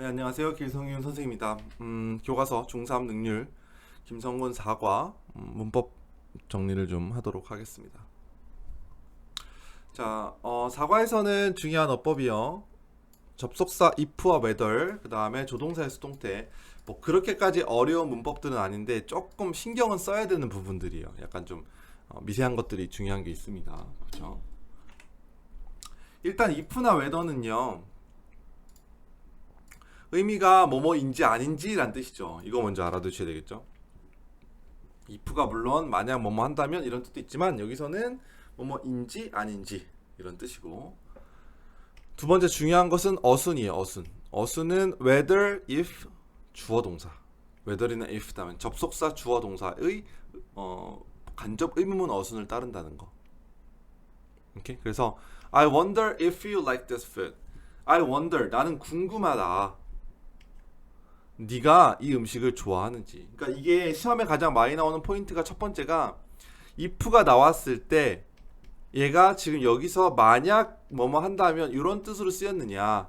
네, 안녕하세요. 길성윤 선생입니다. 음, 교과서 중3 능률 김성곤 사과 음, 문법 정리를 좀 하도록 하겠습니다. 자, 어, 사과에서는 중요한 어법이요. 접속사 if와 whether, 그 다음에 조동사의 수동태. 뭐 그렇게까지 어려운 문법들은 아닌데 조금 신경은 써야 되는 부분들이에요. 약간 좀 어, 미세한 것들이 중요한 게 있습니다. 그렇죠? 일단 if나 whether는요. 의미가 뭐뭐인지 아닌지란 뜻이죠. 이거 먼저 알아두셔야 되겠죠. if가 물론 만약 뭐뭐 한다면 이런 뜻도 있지만 여기서는 뭐뭐인지 아닌지 이런 뜻이고 두 번째 중요한 것은 어순이에요. 어순. 어순은 whether, if 주어 동사. whether이나 if 다음에 접속사 주어 동사의 어, 간접 의문문 어순을 따른다는 거. 오케이. 그래서 I wonder if you like this food. I wonder 나는 궁금하다. 네가 이 음식을 좋아하는지. 그러니까 이게 시험에 가장 많이 나오는 포인트가 첫 번째가 if가 나왔을 때 얘가 지금 여기서 만약 뭐뭐 한다면 이런 뜻으로 쓰였느냐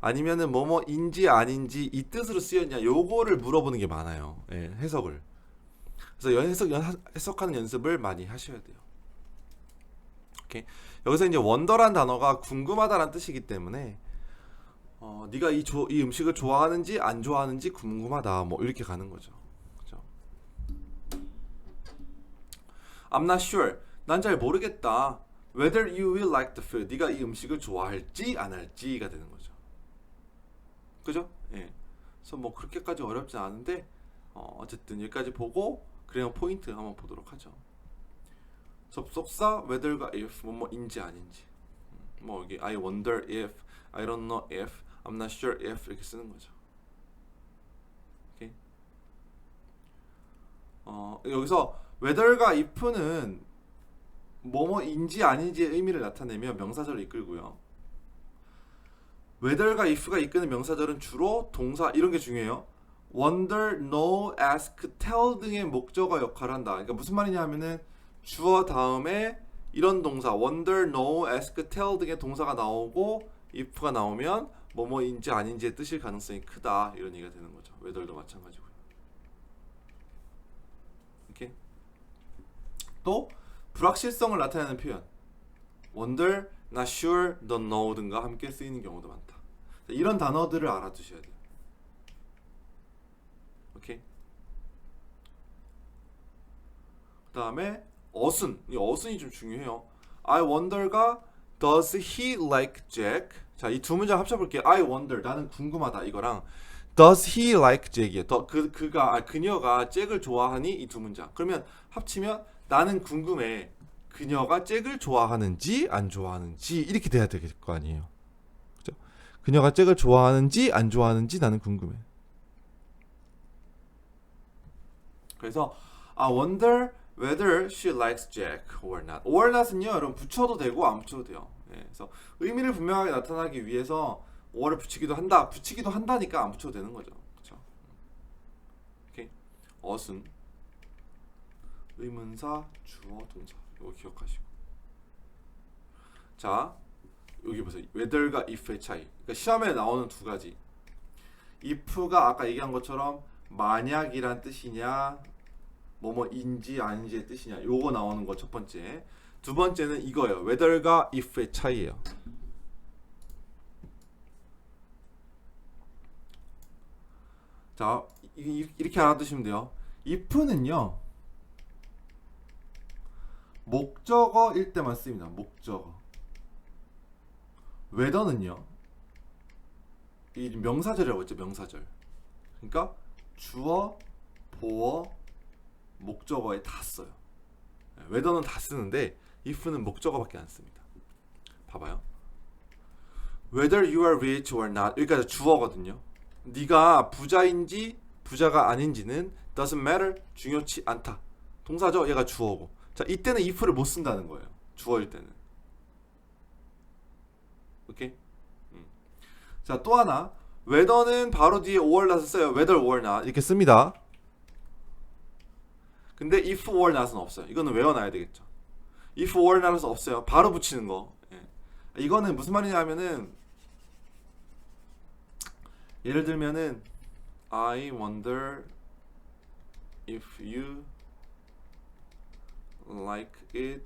아니면은 뭐뭐인지 아닌지 이 뜻으로 쓰였냐 요거를 물어보는 게 많아요. 예, 해석을. 그래서 연 해석 연, 해석하는 연습을 많이 하셔야 돼요. 오케이. 여기서 이제 원더란 단어가 궁금하다라는 뜻이기 때문에 어, 네가 이, 조, 이 음식을 좋아하는지 안 좋아하는지 궁금하다. 뭐 이렇게 가는 거죠. 그죠? I'm not sure. 난 잘 모르겠다. Whether you will like the food. 네가 이 음식을 좋아할지 안 할지가 되는 거죠. 그죠? 예. 그래서 뭐 그렇게까지 어렵지 않은데 어, 어쨌든 여기까지 보고 그냥 포인트 한번 보도록 하죠. 접속사 whether가 if 뭐뭐인지 아닌지. 음, 뭐 여기 I wonder if, I don't know if, I'm not sure if 이렇게 쓰는 거죠. 오케이. 어, 여기서 whether가 if는 뭐뭐인지 아닌지의 의미를 나타내며 명사절을 이끌고요. whether가 if가 이끄는 명사절은 주로 동사 이런 게 중요해요. wonder, know, ask, tell 등의 목적어 역할을 한다. 그러니까 무슨 말이냐 하면은 주어 다음에 이런 동사 wonder, know, ask, tell 등의 동사가 나오고 if가 나오면 뭐뭐인지 아닌지의 뜻일 가능성이 크다 이런 얘기가 되는 거죠. whether도 마찬가지고요. 이렇게 또 불확실성을 나타내는 표현 wonder, not sure, don't know 등과 함께 쓰이는 경우도 많다. 자, 이런 단어들을 알아두셔야 돼요. 오케이. 그 다음에 어순. 이 어순이 좀 중요해요. I wonder가 Does he like Jack? 자, 이 두 문장 합쳐볼게요. I wonder. 나는 궁금하다. 이거랑 Does he like Jack이에요. 더, 그 그가 아, 그녀가 잭을 좋아하니 이 두 문장. 그러면 합치면 나는 궁금해. 그녀가 잭을 좋아하는지 안 좋아하는지 이렇게 돼야 될 거 아니에요. 그죠? 그녀가 잭을 좋아하는지 안 좋아하는지 나는 궁금해. 그래서 I wonder whether she likes Jack or not. or not은요, 여러분 붙여도 되고 안 붙여도 돼요. 예, 그래서 의미를 분명하게 나타나기 위해서 or를 붙이기도 한다, 붙이기도 한다니까 안 붙여도 되는 거죠. 그렇죠? 오케이. 어순, 의문사, 주어, 동사. 이거 기억하시고. 자, 여기 보세요. whether가 if의 차이. 그러니까 시험에 나오는 두 가지. if가 아까 얘기한 것처럼 만약이란 뜻이냐, 뭐뭐인지 아닌지의 뜻이냐. 요거 나오는 거 첫 번째. 두 번째는 이거예요. whether가 if의 차이예요. 자, 이렇게 알아두시면 돼요. if는요. 목적어일 때만 쓰입니다. 목적어. whether는요. 이 명사절이라고 했죠. 명사절. 그러니까 주어, 보어, 목적어에 다 써요. whether는 다 쓰는데 if는 목적어밖에 안 씁니다. 봐봐요. whether you are rich or not 여기까지 주어거든요. 네가 부자인지 부자가 아닌지는 doesn't matter 중요치 않다. 동사죠. 얘가 주어고. 자 이때는 if를 못 쓴다는 거예요. 주어일 때는. 오케이. 음. 자또 하나 whether는 바로 뒤에 or not을 써요. whether or not 이렇게 씁니다. 근데 if or not은 없어요. 이거는 외워놔야 되겠죠. If or not은 없어요. 바로 붙이는 거. 예. 이거는 무슨 말이냐면은 예를 들면은 I wonder if you like it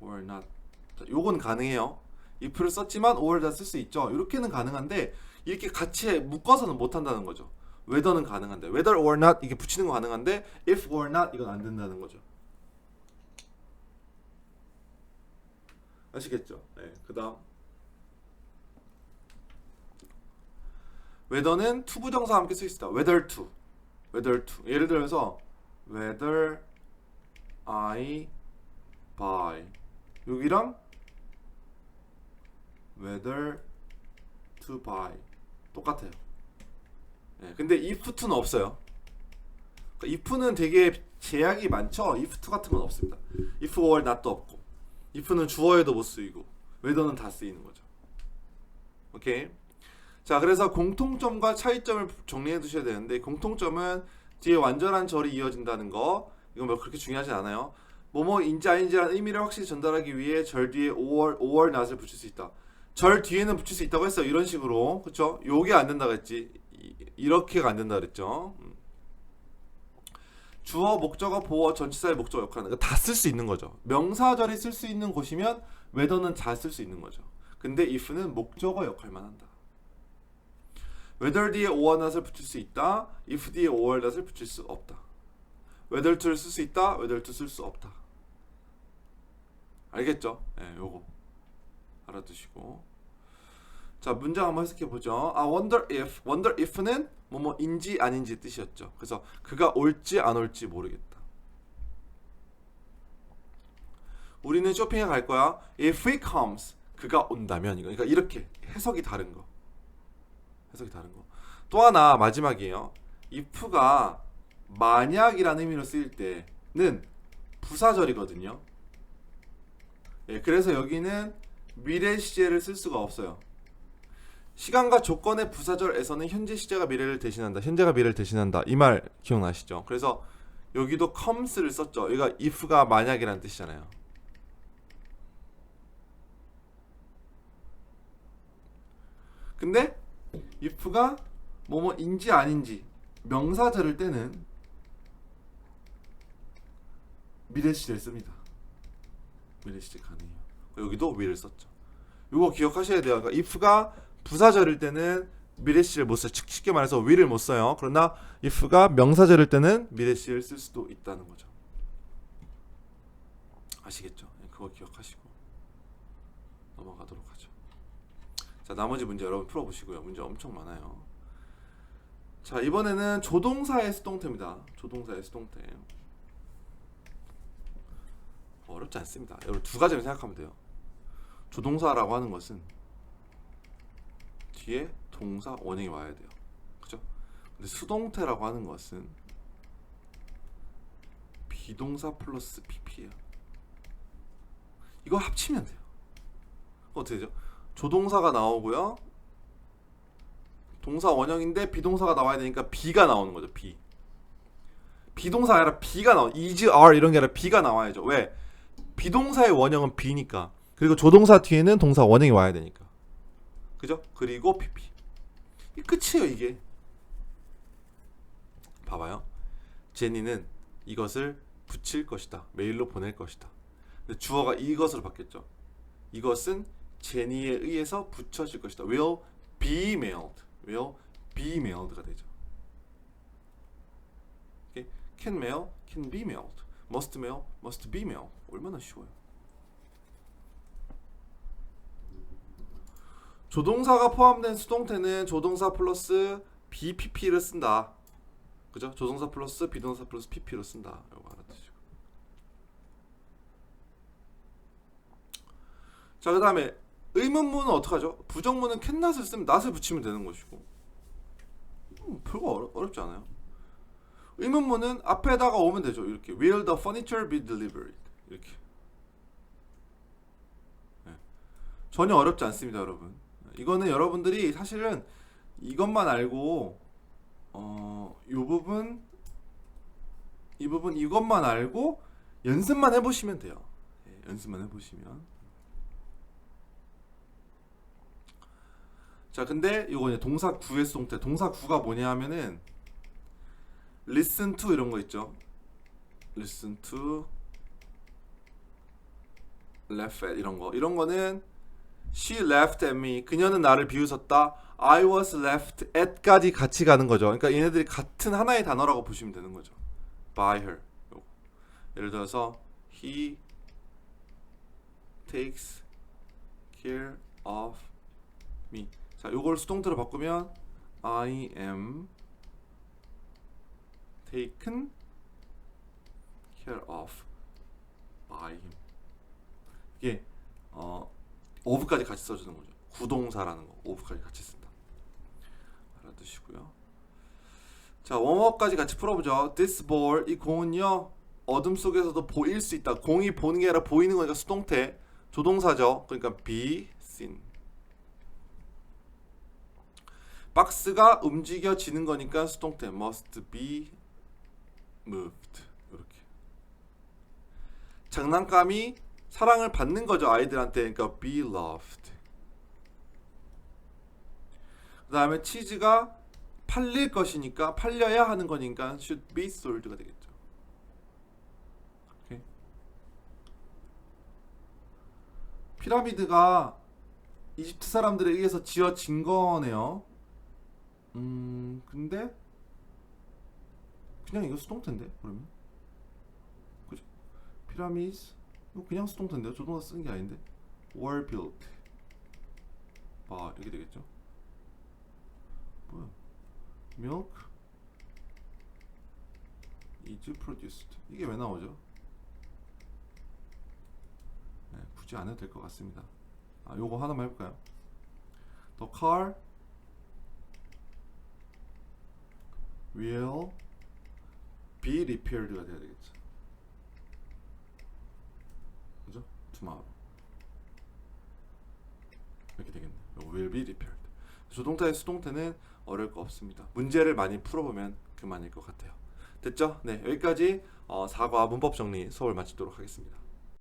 or not. 자, 요건 가능해요. if를 썼지만 or 다쓸 수 있죠. 이렇게는 가능한데 이렇게 같이 묶어서는 못 한다는 거죠. whether는 가능한데 whether or not 이게 붙이는 거 가능한데 if or not 이건 안 된다는 거죠. 아시겠죠? 네. 그 다음 whether는 to 부정사와 함께 쓸 수 있다. whether to, whether to. 예를 들어서 whether I buy 여기랑 whether to buy 똑같아요. 예, 근데 if to는 없어요. 그러니까 if는 되게 제약이 많죠. if to 같은 건 없습니다. if or not도 없고 if는 주어에도 못 쓰이고 whether는 다 쓰이는 거죠. 오케이. 자, 그래서 공통점과 차이점을 정리해 두셔야 되는데 공통점은 뒤에 완전한 절이 이어진다는 거. 이건 뭐 그렇게 중요하진 않아요. 뭐뭐 인지 아닌지라는 의미를 확실히 전달하기 위해 절 뒤에 5월 5월 낫을 붙일 수 있다. 절 뒤에는 붙일 수 있다고 했어요. 이런 식으로. 그렇죠? 요게 안 된다고 했지. 이- 이렇게가 안 된다 그랬죠. 음. 주어, 목적어, 보어, 전치사의 목적 역할하는 거 다 쓸 수 있는 거죠. 명사절이 쓸 수 있는 곳이면 whether는 잘 쓸 수 있는 거죠. 근데 if는 목적어 역할만 한다. whether 뒤에 or not을 붙일 수 있다. if 뒤에 or not을 붙일 수 없다. whether to를 쓸 수 있다. whether to 쓸 수 없다. 알겠죠? 예, 네, 요거 알아두시고. 자, 문장 한번 해석해 보죠. 아, wonder if, wonder if는 뭐뭐인지 아닌지 뜻이었죠. 그래서 그가 올지 안 올지 모르겠다. 우리는 쇼핑에 갈 거야. If he comes, 그가 온다면 이거. 그러니까 이렇게 해석이 다른 거. 해석이 다른 거. 또 하나 마지막이에요. if가 만약이라는 의미로 쓰일 때는 부사절이거든요. 예, 그래서 여기는 미래 시제를 쓸 수가 없어요. 시간과 조건의 부사절에서는 현재 시제가 미래를 대신한다. 현재가 미래를 대신한다. 이 말 기억나시죠? 그래서 여기도 comes를 썼죠. 여기가 if가 만약이라는 뜻이잖아요. 근데 if가 뭐뭐인지 아닌지 명사절일 때는 미래 시제를 씁니다. 미래 시제 가능해요. 여기도 will을 썼죠. 이거 기억하셔야 돼요. 그러니까 if가 부사절일 때는 미래 시제를 못 써요. 즉- 쉽게 말해서 will을 못 써요. 그러나 if가 명사절일 때는 미래 시제를 쓸 수도 있다는 거죠. 아시겠죠? 네, 그거 기억하시고 넘어가도록 하죠. 자, 나머지 문제 여러분 풀어 보시고요. 문제 엄청 많아요. 자, 이번에는 조동사의 수동태입니다. 조동사의 수동태. 어렵지 않습니다. 여러분 두 가지만 생각하면 돼요. 조동사라고 하는 것은 뒤에 동사 원형이 와야 돼요. 그죠? 근데 수동태라고 하는 것은 비동사 플러스 pp예요. 이거 합치면 돼요. 어떻게 되죠? 조동사가 나오고요. 동사 원형인데 비동사가 나와야 되니까 B가 나오는 거죠. B. 비동사 아니라 B가 나와. is, are 이런 게 아니라 B가 나와야죠. 왜? 비동사의 원형은 B니까. 그리고 조동사 뒤에는 동사 원형이 와야 되니까. 그죠? 그리고 PP. 이 끝이에요, 이게. 봐봐요. 제니는 이것을 붙일 것이다. 메일로 보낼 것이다. 근데 주어가 이것으로 바뀌었죠. 이것은 제니에 의해서 붙여질 것이다. will be mailed. will be mailed가 되죠. can mail, can be mailed. must mail, must be mailed. 얼마나 쉬워요. 조동사가 포함된 수동태는 조동사 플러스 BPP를 쓴다. 그죠? 조동사 플러스 비동사 플러스 PP로 쓴다. 이거 알아두시고. 자, 그 다음에 의문문은 어떡하죠? 부정문은 캔낫을 쓰면 낫을 붙이면 되는 것이고. 음, 별거 어려, 어렵지 않아요. 의문문은 앞에다가 오면 되죠. 이렇게 Will the furniture be delivered? 이렇게. 네. 전혀 어렵지 않습니다, 여러분. 이거는 여러분들이 사실은 이것만 알고 어, 이 부분 이 부분 이것만 알고 연습만 해보시면 돼요. 예, 연습만 해보시면. 자, 근데 이거 이제 동사 구의 수동태. 동사 구가 뭐냐 하면은 listen to 이런 거 있죠. listen to at 이런 거. 이런 거는 she laughed at me. 그녀는 나를 비웃었다. I was laughed at까지 같이 가는 거죠. 그러니까 얘네들이 같은 하나의 단어라고 보시면 되는 거죠. by her. 예를 들어서 he takes care of me. 자, 요걸 수동태로 바꾸면 I am taken care of by him. 이게 어 of까지 같이 써주는 거죠. 구동사라는 거 of까지 같이 쓴다. 알아두시고요. 자, 웜업까지 같이 풀어보죠. This ball 이 공은요 어둠 속에서도 보일 수 있다. 공이 보는 게 아니라 보이는 거니까 수동태 조동사죠. 그러니까 be seen. 박스가 움직여지는 거니까 수동태 must be moved 이렇게 장난감이 사랑을 받는 거죠 아이들한테. 그러니까 be loved. 그 다음에 치즈가 팔릴 것이니까 팔려야 하는 거니까 should be sold가 되겠죠. 오케이. 피라미드가 이집트 사람들에 의해서 지어진 거네요. 음 근데 그냥 이거 수동태인데 그러면? 그죠? 피라미드 그냥 수동태인데요 조동사 쓴 게 아닌데. Were built. 아 이렇게 되겠죠? 뭐야? Milk is produced. 이게 왜 나오죠? 네, 굳이 안 해도 될 것 같습니다. 아 요거 하나만 해볼까요? The car will be repaired가 돼야 되겠죠. 그죠? Tomorrow. 이렇게 되겠네요. will be repaired. 조동태의 수동태는 어려울 거 없습니다. 문제를 많이 풀어보면 그만일 것 같아요. 됐죠? 네, 여기까지 어, 사과 문법 정리 수업을 마치도록 하겠습니다.